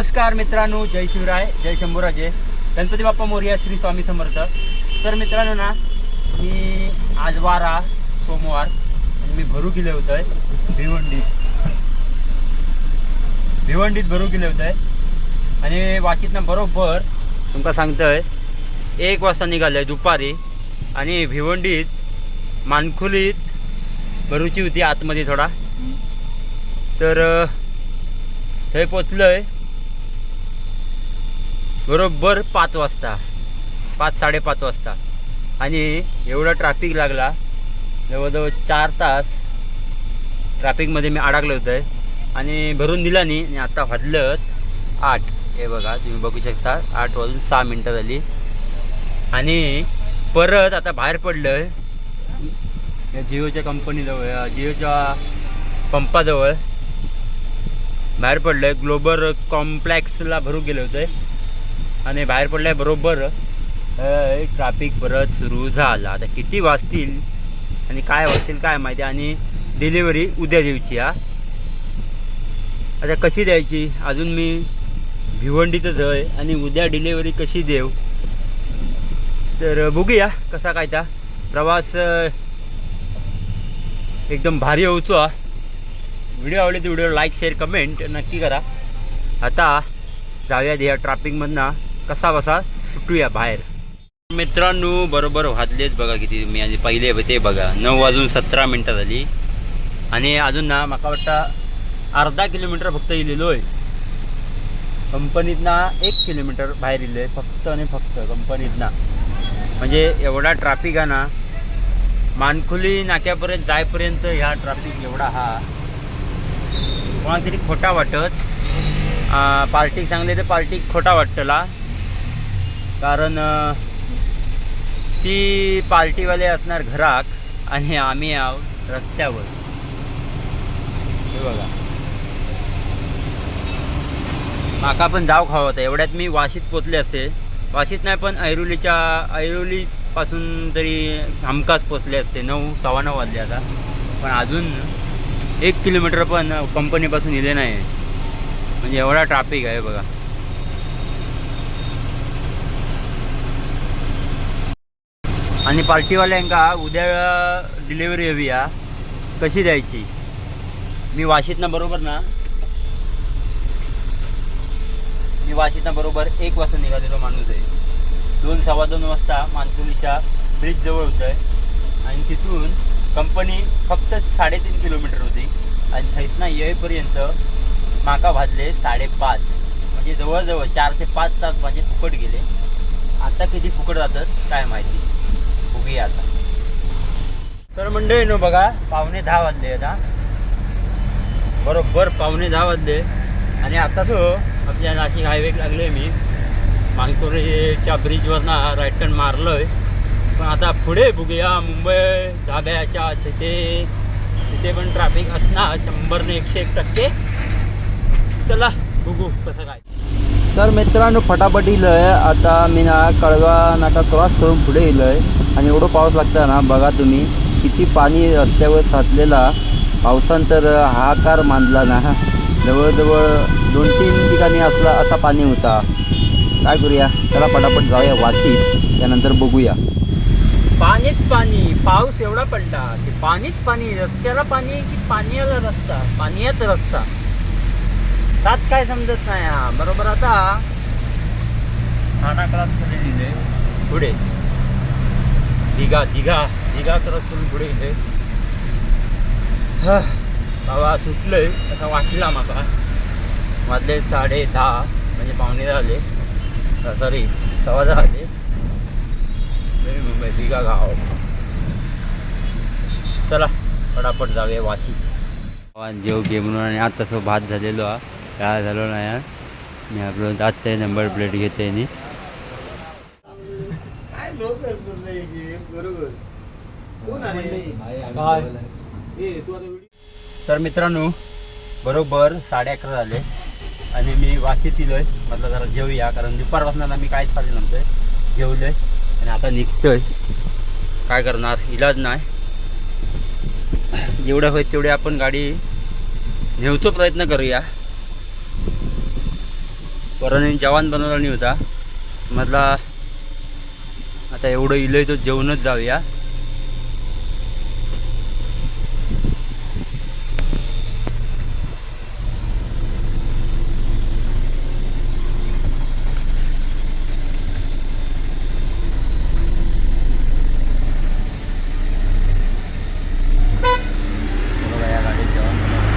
नमस्कार मित्रांनो जय शिवराय जय शंभूराजे. गणपती बाप्पा मोर्या श्री स्वामी समर्थ. तर मित्रांनो ना मी आज वारा सोमवार मी भरू गेले होतो आहे भिवंडीत. भिवंडीत भरू गेले होतो आहे आणि वाशीतनं बरोबर तुमका सांगतोय एक वाजता निघाले दुपारी आणि भिवंडीत मानखुलीत भरूची होती आतमध्ये थोडा. तर अ, थंय पोचलोय. बरोबर पाच वाजता. पाच साडेपाच वाजता. आणि एवढा ट्रॅफिक लागला जवळजवळ चार तास ट्रॅफिकमध्ये मी अडकलं होतं. आहे आणि भरून दिला नाही आणि आता वाजलं आठ. हे बघा तुम्ही बघू शकता आठ वाजून सहा मिनटं झाली. आणि परत आता बाहेर पडलं आहे या जिओच्या कंपनीजवळ जिओच्या पंपाजवळ. बाहेर पडलं आहे ग्लोबल कॉम्प्लेक्सला भरू गेलं होतं. आणि बाहेर पडल्याबरोबर ट्राफिक ट्रॅफिक परत सुरू झाला. आता किती वाजतील आणि काय वाजतील काय माहिती आणि डिलिव्हरी उद्या द्यायची हा? आता कशी द्यायची? अजून मी भिवंडीतच आहे आणि उद्या डिलिव्हरी कशी देऊ? तर बघूया कसा काय त्या प्रवास एकदम भारी होतो हा. व्हिडिओ आवडले तर व्हिडिओ लाईक शेअर कमेंट नक्की करा. आता जाऊया या ट्रॅफिकमधनं कसा बसा? सुटूया बाहेर. मित्रांनो बरोबर वाजलेच बघा किती. मी आधी पहिले ते बघा. नऊ वाजून सतरा मिनटं झाली. आणि अजून ना माका वाटतं अर्धा किलोमीटर फक्त इलेलो आहे. कंपनीतना एक किलोमीटर बाहेर इले फक्त आणि फक्त कंपनीतना. म्हणजे एवढा ट्रॅफिक आहे ना मानखुली नाक्यापर्यंत जायपर्यंत ह्या ट्रॅफिक एवढा हा. कोणाला तरी खोटा वाटत. पार्टी सांगले तर पार्टी खोटा वाटतला. कारण ती पार्टीवाले असणार घराक आणि आम्ही आहो रस्त्यावर. हे बघा. माका पण जाव खावं होता एवढ्यात मी वाशीत पोचले असते. वाशीत नाही पण ऐरोलीच्या ऐरोलीपासून तरी हमखास पोचले असते. नऊ सव्वा नऊ वाजले आता. पण अजून एक किलोमीटर पण कंपनीपासून इले नाही म्हणजे एवढा ट्रॅफिक आहे बघा. आणि पार्टीवाल्यांका उद्या डिलिव्हरी हवी या कशी द्यायची? मी वाशीतना बरोबर ना? मी वाशीतनं बरोबर एक वाजता निघालेलो माणूस आहे. दोन सव्वा दोन वाजता मानकुलीच्या ब्रिजजवळ होतं आहे आणि तिथून कंपनी फक्त साडेतीन किलोमीटर होती. आणि थैसना येईपर्यंत माका भाजले साडेपाच. म्हणजे जवळजवळ चार ते पाच तास माझे फुकट गेले. आता किती फुकट जातात काय माहिती. बघूया आता. तर मंडळी नो बघा पावणे दहा वाजले आता बरोबर पावणे दहा वाजले. आणि आता तो आपल्या नाशिक हायवे लागलोय मी. मानकोरीच्या ब्रिजवरनं राईट टर्न मारलोय. पण आता पुढे बघूया मुंबई धाब्याच्या तिथे तिथे पण ट्रॅफिक असणार शंभर ने एकशे एक टक्के. चला बघू कसं काय. तर मित्रांनो फटाफट इलंय. आता मी ना कळवा नाका क्रॉस करून पुढे इलंय. आणि एवढं पाऊस लागता ना बघा तुम्ही किती पाणी रस्त्यावर साचलेला पावसान तर हाहाकार मानला ना. जवळजवळ दोन तीन ठिकाणी असला असा पाणी होता. काय करूया? चला पटापट जाऊया वाशीत. त्यानंतर बघूया. पाणीच पाणी पाऊस एवढा पडला की पाणीच पाणी रस्त्याला पाणी की पाण्याला रस्ता? पाण्यात रस्ता. त्यात काय समजत नाही हा. बरोबर आता? ठाणा क्रॉस करून दिले. पुढे. दिघा दिघा दिघा क्रॉस करून पुढे इथे. बाबा सुटलंय. असं वाटला माका. मधले साडे दहा म्हणजे पावणे झाले. सॉरी सव्वा दहा झाले. नवी मुंबई दिघा गाव. चला फटाफट जावे वाशी. जेव घे म्हणून आणि आता तसं भात झालेलो हा. काय झालो नाही मी आपलं आत्ता नंबर प्लेट घेते आणि तर मित्रांनो बरोबर साडे अकरा झाले आणि मी वाशीत इलोय म्हटलं जरा जेवूया कारण दुपारपासून मी काहीच खाल्लं नव्हतंय जेवलोय आणि आता निघतोय. काय करणार? इलाज नाही. जेवढं होईल तेवढे आपण गाडी नेवतो प्रयत्न करूया. वराने जवान बनवला नाही होता. म्हटला आता एवढं इलंय तो जेवणच जाऊया बघा या गाडीत जेवण बनवलं.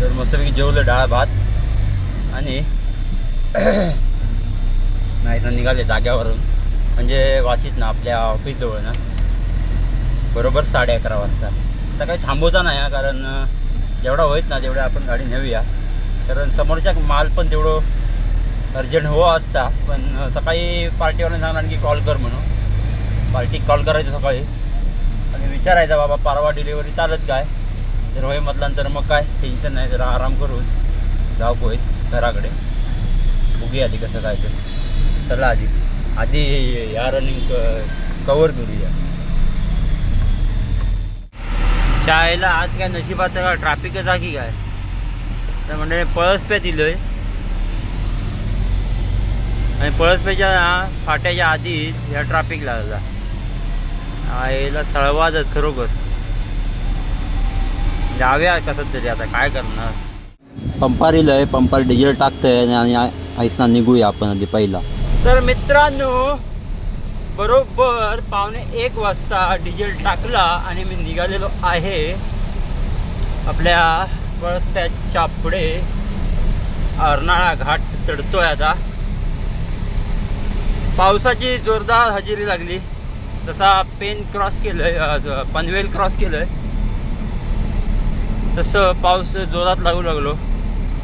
तर मस्तपैकी जेवलं डाळ भात आणि नाहीतर निघाले जाग्यावरून. म्हणजे वाशीत ना आपल्या ऑफिसजवळ ना. बरोबर साडे अकरा वाजता. आता काही थांबवता नाही हा, कारण जेवढा होईत ना तेवढ्या आपण गाडी नेऊया. कारण समोरच्या माल पण तेवढं अर्जंट हो असता. पण सकाळी पार्टीवाल्याने सांगणार की कॉल कर म्हणून. पार्टी कॉल करायचं सकाळी. आणि विचारायचा बाबा परवा डिलिव्हरी चालत काय? जर होय म्हटल्यानंतर मग काय? टेन्शन नाही जरा आराम करून जाऊ होईत घराकडे. बघूया आधी कसं काय तर चला आधी. आधी या रनिंग कवर करूया. चायला आज काय नशिबात का? ट्राफिकच आहे की काय? तर म्हणजे पळसपे दिलोय. आणि पळसपेच्या फाट्याच्या आधीच ह्या ट्रॅफिक लागला आईला सळवाजच खरोखर. जाऊया कसं तरी आता काय करणार? पंपार आहे पंपार डिझेल टाकतंय आणि आईसना निघूया आपण आधी पहिला. तर मित्रांनो बरोबर पावणे एक वाजता डिझेल टाकला आणि मी निघालेलो आहे आपल्या पळसप्याच्या पुढे. अर्नाळा घाट चढतोय आता. पावसाची जोरदार हजेरी लागली. जसा पेन क्रॉस केलंय अ, पनवेल क्रॉस केलंय. तसं पाऊस जोरात लागू लागलो.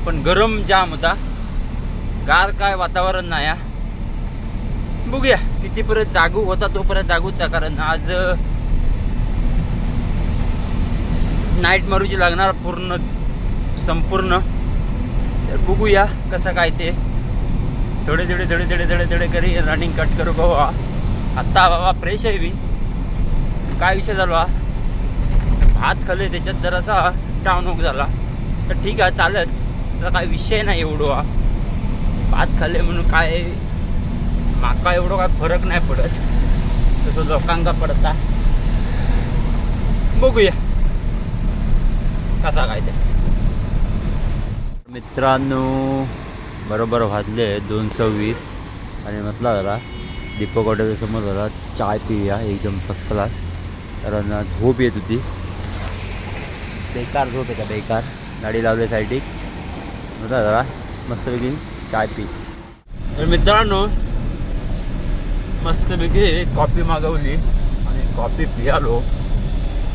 पण गरम जाम होता. गार काय वातावरण नाही बघूया कितीपर्यंत जागू होता तोपर्यंत जागूचा कारण आज नाईट मारूची लागणार पूर्ण संपूर्ण. तर बघूया कसं काय ते. थोडे थोडे थोडे थोडे थोडे थोडे करी रनिंग कट करू बाबा आत्ता बाबा फ्रेश आहे मी. काय विषय झाला? भात खाल्ले त्याच्यात जरासा डाऊन होक झाला. तर ठीक आहे चालत त्याचा काय विषय नाही एवढा भात खाल्ले म्हणून काय माका एवढं काय फरक नाही पडत. तसं लोकांका पडता. बघूया. कसा काय ते. मित्रांनो बरोबर वाजले दोन सव्वीस. आणि म्हटलं जरा दीपक हॉटेलच्या समोर जरा चाय पिऊया एकदम फर्स्ट क्लास कारण झोप येत होती. बेकार झोप येता बेकार. गाडी लावली साईडी होता जरा. मस्तपैकी चाय पी. तर मित्रांनो मस्तपैकी कॉफी मागवली आणि कॉफी पियालो.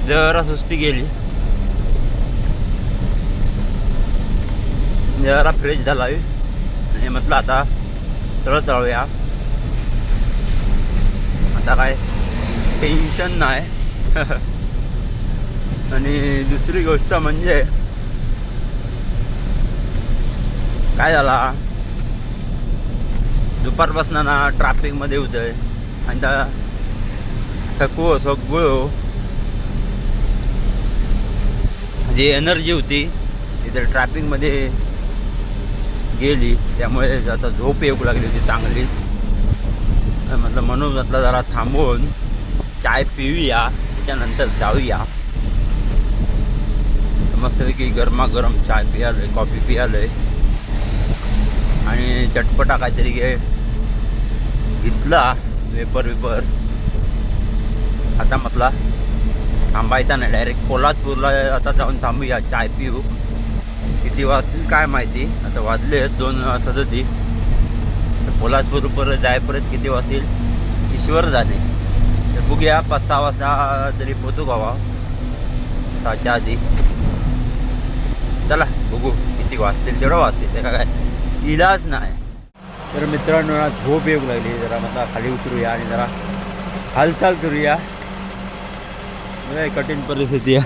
जरा सुस्ती गेली. जरा फ्रेश झाला आणि म्हटलं आता सरळ तळूया आता काय? टेन्शन नाही. आणि दुसरी गोष्ट म्हणजे काय झाला? दुपारपासून ना ट्रॅफिकमध्ये होतंय. आणि त्या थकवो सगळं जी एनर्जी होती ती ट्रॅफिकमध्ये गेली. त्यामुळे आता झोप येऊ लागली होती चांगली. म्हटलं म्हणून म्हटलं जरा थांबून चाय पिऊया त्याच्यानंतर जाऊया. मस्तपैकी गरमागरम चाय पियालोय कॉफी पियालोय आणि चटपटा काहीतरी घे. घेतला वेपर वेपर आता म्हटला थांबायचा नाही. डायरेक्ट कोल्हापूरला आता जाऊन थांबूया चाय पिऊ. किती वाजतील काय माहिती? आता वाजले दोन सदतीस. तर पोलादपूर परत जायपर्यंत किती वाजतील? ईश्वर झाले. तर बघूया पाच सहा वाजता तरी पोचू गावा सहाच्या आधी. चला बघू किती वाजतील तेवढं वाजतील ते काय इलाज नाही. तर मित्रांनो ना झोप येऊ लागली जरा मला खाली उतरूया आणि जरा हालचाल करूया. कठीण परिस्थिती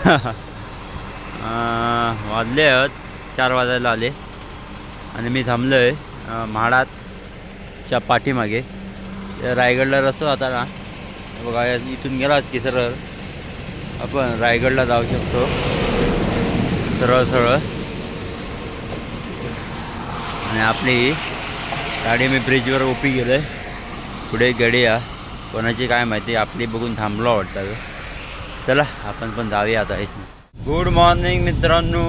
वाजले आहेत चार वाजायला आले. आणि मी थांबलो आहे म्हाडातच्या पाठीमागे. रायगडला रस्तो आता ना बघा इथून गेला की सरळ. आपण रायगडला जाऊ शकतो. सरळ सरळ आणि आपली गाडी मी ब्रिजवर उभी गेलो आहे पुढे गाडी या कोणाची काय माहिती आपली बघून थांबलो वाटतं चला आपण पण जाऊया आता इथनं. गुड मॉर्निंग मित्रांनो.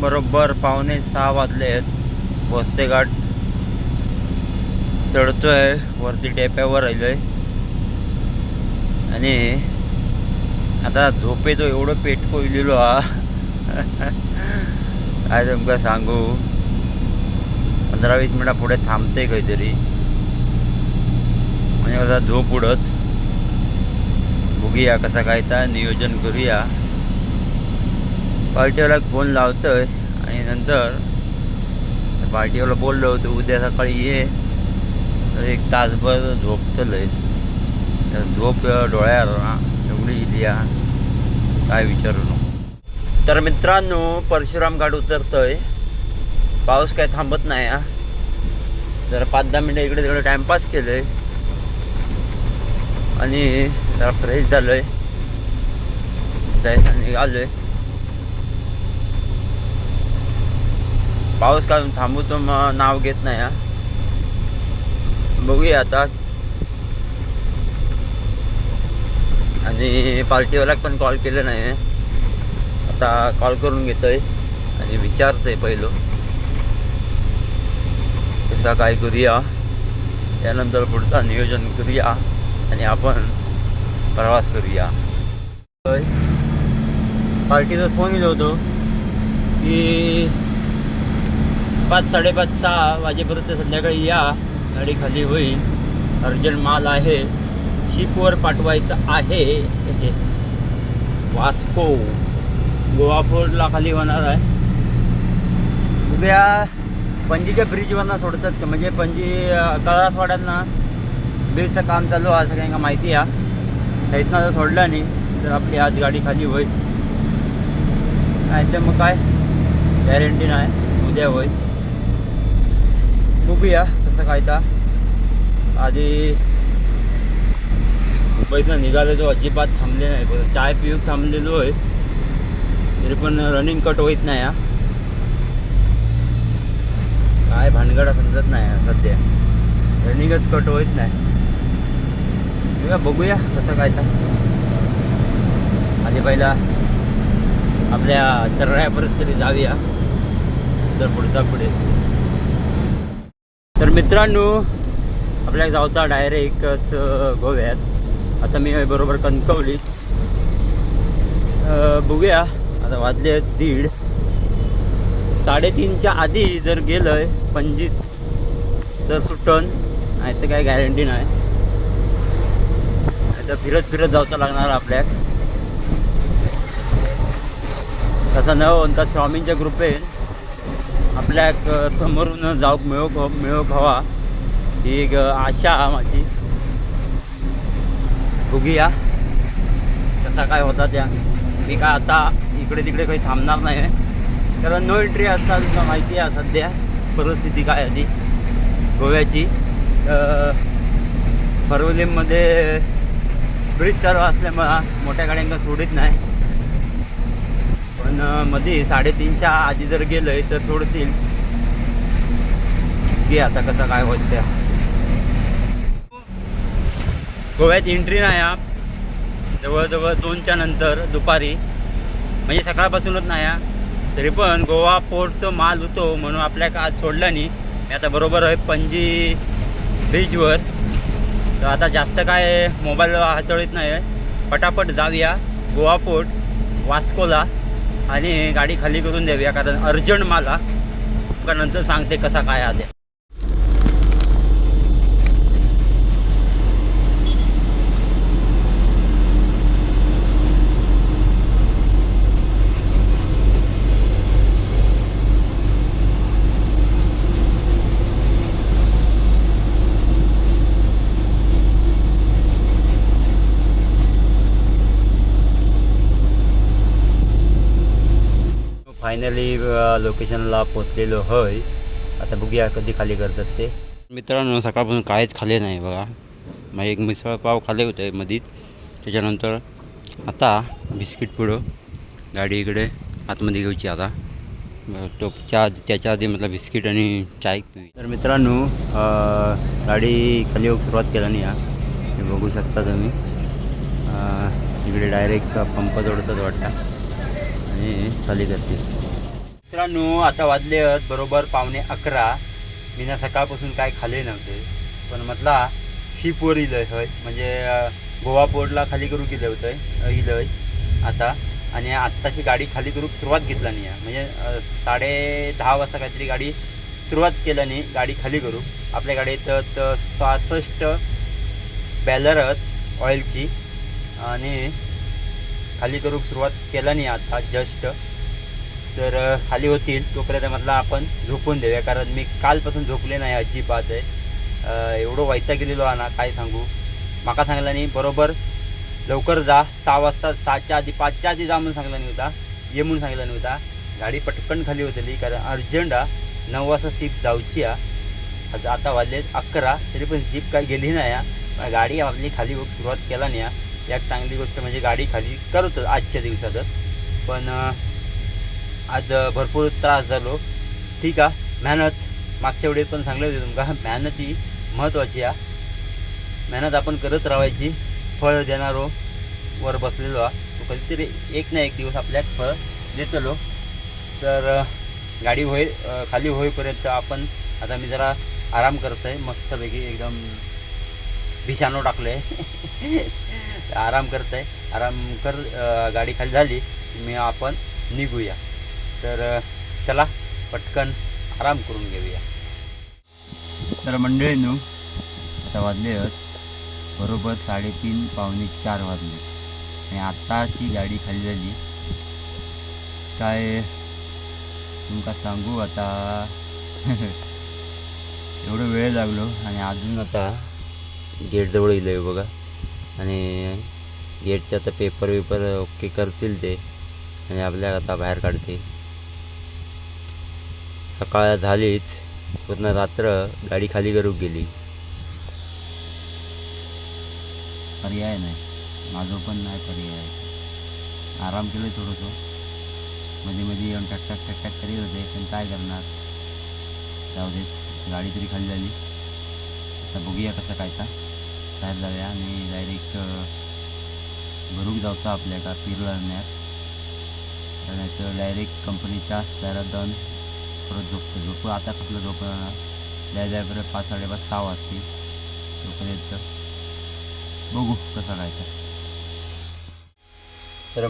बरोबर पावणे सहा वाजले आहेत. वस्ते घाट चढतोय. वरती टेप्यावर आहे आणि आता झोपेचो एवढं पेट कोयलेलो हा. काय तुमका सांगू पंधरा वीस मिनटा पुढे थांबते काहीतरी. म्हणजे कसा झोप उडत. बघूया कसा काय तर नियोजन करूया. पार्टीवाला फोन लावतोय आणि नंतर पार्टीवाला बोललो होतो उद्या सकाळी ये. तर एक तासभर झोपतलंय तर झोप डोळ्यावर ना एवढी इली हा. काय विचारू? तर मित्रांनो परशुराम घाट उतरतोय. पाऊस काय थांबत नाही हा. जरा पाच दहा मिनटं इकडे तिकडे टाइमपास केलंय. आणि जरा फ्रेश झालोय. जायचं निघालोय. पाऊस काढून थांबू तो मग नाव घेत नाही हा. बघूया आता. आणि पार्टीवाल्याक पण कॉल केलं नाही आता कॉल करून घेतोय आणि विचारतोय पहिलं. कसा काय करूया? त्यानंतर पुढचा नियोजन करूया आणि आपण प्रवास करूया. पार्टीचा फोन येलो होतो की पाच साडेपाच सहा वाजेपर्यंत संध्याकाळी या. गाडी खाली होईल. अर्जंट माल आहे. शिपवर पाठवायचं आहे. वास्को. गोवा फोर्टला खाली होणार आहे. उद्या पणजीच्या ब्रिजवरनं सोडतात का? म्हणजे पणजी कळासवाड्यात ना ब्रिजचं काम चालू आहे सगळ्यांना माहिती आहे. काहीच जर सोडलं नाही तर आपली आज गाडी खाली होईल. नाही तर मग काय? गॅरंटी नाही. उद्या होईल. बघूया कसं काय तर. आधी मुंबईतनं निघालो तो अजिबात थांबले नाही. चाय पिऊक थांबलेलो आहे. तरी पण रनिंग कट होईत नाही हा. काय भानगडा समजत नाही सध्या. रनिंगच कट होईत नाही. बघूया कसं काय तर. आधी पहिला आपल्या तळण्यापर्यंत तरी जाऊया तर पुढचा पुढे. तर मित्रांनो आपल्या जाऊचा डायरेक्टच गोव्यात. आता मी बरोबर कणकवलीत. बघूया. आता वाजले आहेत दीड. साडेतीनच्या आधी जर गेलंय पणजीत तर सुटन नाही तर काही गॅरंटी नाही. नाही तर फिरत फिरत जावचं लागणार आपल्याक. तसं न होता स्वामींच्या ग्रुपेन आपल्याक समोरून जाऊक मिळोक हो-, मिळोक हवा. ही एक आशा हा माझी. बघूया कसा काय होता त्या? मी काय आता इकडे तिकडे काही थांबणार नाही कारण नो एंट्री असता तुला माहिती आहे सध्या परिस्थिती काय आधी. गोव्याची. फरवलीमध्ये ब्रिज चालू असल्यामुळं मोठ्या गाड्यांना सोडित नाही. पण मध्ये साडेतीनच्या आधी जर गेलं तर सोडतील. की आता कसं काय होत त्या गोव्यात एंट्री नाही जवळजवळ दोनच्या नंतर दुपारी म्हणजे सकाळपासूनच नाही हा. तरी पण गोवा पोर्टचं माल होतो म्हणून आपल्या आज सोडला नाही. मी आता बरोबर आहे पणजी ब्रिजवर. तर आता जास्त काय मोबाईल हाताळीत नाही आहे. पटापट जाऊया गोवा पोर्ट वास्कोला आणि गाडी खाली करून देऊया कारण अर्जंट मला नंतर सांगते कसा काय आले फायनली लोकेशनला पोचलेलो होय. आता बघूया कधी खाली करतात ते. मित्रांनो सकाळपासून काहीच खाल्ले नाही बघा. मग एक मिसळ पाव खाले होते मधीच. त्याच्यानंतर आता बिस्किट पुढं गाडी इकडे आतमध्ये घ्यायची आता. टोपच्या त्याच्या आधी म्हटलं बिस्किट आणि चाय पिवी तर मित्रांनो गाडी खाली येऊक सुरुवात केला नाही या हे बघू शकता तुम्ही. इकडे डायरेक्ट पंप जोडतात वाटतं. आणि खाली करते मित्रांनो आता वाजले आहेत बरोबर पावणे अकरा. मी ना सकाळपासून काय खाल्ले नव्हते पण म्हटला शिपवर इलय हय. म्हणजे गोवा पोर्टला खाली करू गेलं होतं इलय आता आणि आत्ताशी गाडी खाली करू सुरुवात घेतला नाही आहे. म्हणजे साडे दहा वाजता काहीतरी गाडी सुरुवात केल्याने गाडी खाली करू. आपल्या गाडीत सहासष्ट बॅलर आहेत ऑइलची आणि खाली करू सुरुवात केलं नाही आता जस्ट. तर खाली होतील. तोपर्यंत म्हटलं आपण झोपून देऊया. कारण मी कालपासून झोपले नाही अजिबात आहे. एवढं वैता गेलेलो आणा ना काय सांगू? माका सांगला नाही बरोबर लवकर जा. सहा वाजता सातच्या आधी पाचच्या आधी जा म्हणून सांगला नाही होता. ये म्हणून सांगला नाही होता. गाडी पटकन खाली होतली. कारण अर्जंट आ नऊ वाजता सीप जाऊची आ आज आता वाजले अकरा तरी पण सीप काय गेली नाही आ. गाडी आपली खाली सुरुवात केला नाही यात चांगली गोष्ट म्हणजे गाडी खाली करतो आजच्या दिवसातच. पण आज भरपूर त्रास झालो. ठीक आहे मेहनत मागच्या वेळेस पण सांगले होते तुमका मेहनत ही महत्त्वाची आहे मेहनत आपण करत राहायची फळ देणारो वर बसलेलो हा कधीतरी एक ना एक दिवस आपल्याक फळ देतलो. तर गाडी होई खाली होईपर्यंत आपण आता मी जरा आराम करत आहे मस्तपैकी एकदम भिशाणो टाकलं आहे आराम करत आहे आराम कर गाडी खाली झाली मी आपण निघूया. तर चला पटकन आराम करून घेऊया. तर मंडळींनो आता वाजले बरोबर साडेतीन पावणे चार वाजले. आणि आत्ताशी गाडी खाली झाली. काय तुमका सांगू आता? एवढं वेळ लागलो आणि अजून आता गेटजवळ येईल बघा. आणि गेटचे आता पेपर वेपर ओके करतील ते. आणि आपल्या आता बाहेर काढते सकाळ झालीच पूर्ण रात्र गाडी खाली करू गेली. पर्याय नाही. माझं पण नाही पर्याय. आराम केलं थोडंसं. मध्ये मध्ये येऊन टकटक टकटक करीत होते पण काय करणार? जाऊ देत. गाडी तरी खाली झाली. आता बघूया कसं काय का. बाहेर जाऊया आणि डायरेक्ट भरूक जाऊचा आपल्या का पिरण्यात नाही तर डायरेक्ट कंपनीच्या दारात जाऊन परत झोपतो. झोपू आता कसलं झोप द्या जाय परत पाच साडेपाच सहा वाजते तोपर्यंत बघू कसं काय तर. तर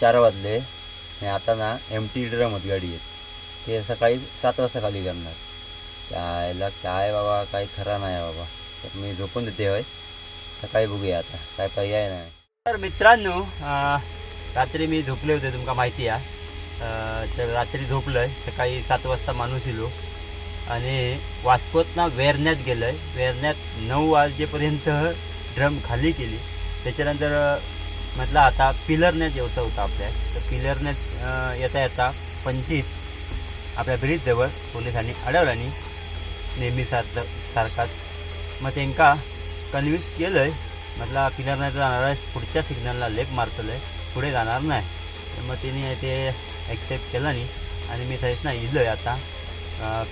चार वाजले. आणि आता ना एम टी ड्रम होत गाडी येत ते सकाळी सात वाजता खाली करणार. त्याला काय बाबा काही खरा नाही बाबा. तर मी झोपून देते होय. सकाळी बघूया आता. काय पर्याय नाही. तर मित्रांनो रात्री मी झोपले होते तुमका माहिती आहे. तर रात्री झोपलं आहे सकाळी सात वाजता माणूस इलो आणि वास्कोतना वेरण्यात गेलं आहे वेरण्यात नऊ वाजेपर्यंत ड्रम खाली केली. त्याच्यानंतर म्हटलं आता पिलरनेच यायचं होतं आपल्या. तर पिलरने येता येता पंचित आपल्या ब्रिजजवळ पोलिसांनी अडवल्याने नेहमीसारखं सारखाच. मग त्यांका कन्व्हिन्स केलं आहे म्हटलं पिलरण्यात जाणार आहे पुढच्या सिग्नलला लेप मारतलं आहे पुढे जाणार नाही. मग त्यांनी ते ॲक्सेप्ट केलं नाही. आणि मी थंच ना इलो आहे आता.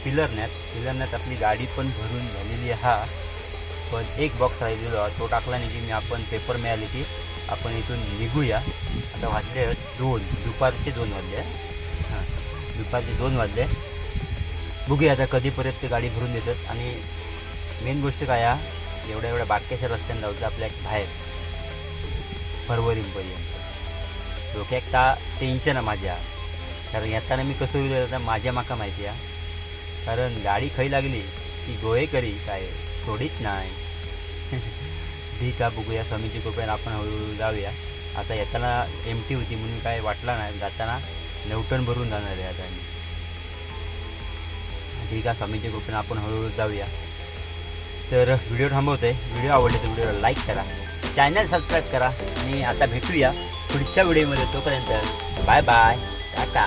पिलरण्यात पिलरनेट आपली गाडी पण भरून झालेली हा. पण एक बॉक्स राहिलेलो तो टाकला नाही की मी आपण पेपर मिळाले की आपण इथून निघूया. आता वाजले दोन दुपारचे दोन वाजले हां दुपारचे दोन वाजले बघूया आता कधीपर्यंत ते गाडी भरून देतात. आणि मेन गोष्ट काय हा एवढ्या एवढ्या बारक्याच्या रस्त्याने जाऊचं आपल्या बाहेर. फरवरीपर्यंत. डोक्यात का टेन्शन आहे माझ्या. कारण येताना मी कसं होईल आता माझ्या माका माहिती आहे. कारण गाडी खै लागली की गोळे करी काय थोडीच नाही. ठीक आहे बघूया स्वामीची कृपया आपण हळूहळू जाऊया. आता येताना एम टी होती म्हणून काय वाटला नाही जाताना नवटन भरून जाणार आहे आता मी. ठीक आहे स्वामीची कृपेने आपण हळूहळू जाऊया. तर व्हिडिओ थांबवते व्हिडिओ आवडले तर व्हिडिओला लाईक करा. चॅनल सबस्क्राईब करा. आणि आता भेटूया पुढच्या व्हिडिओमध्ये तोपर्यंत बाय बाय টাটা।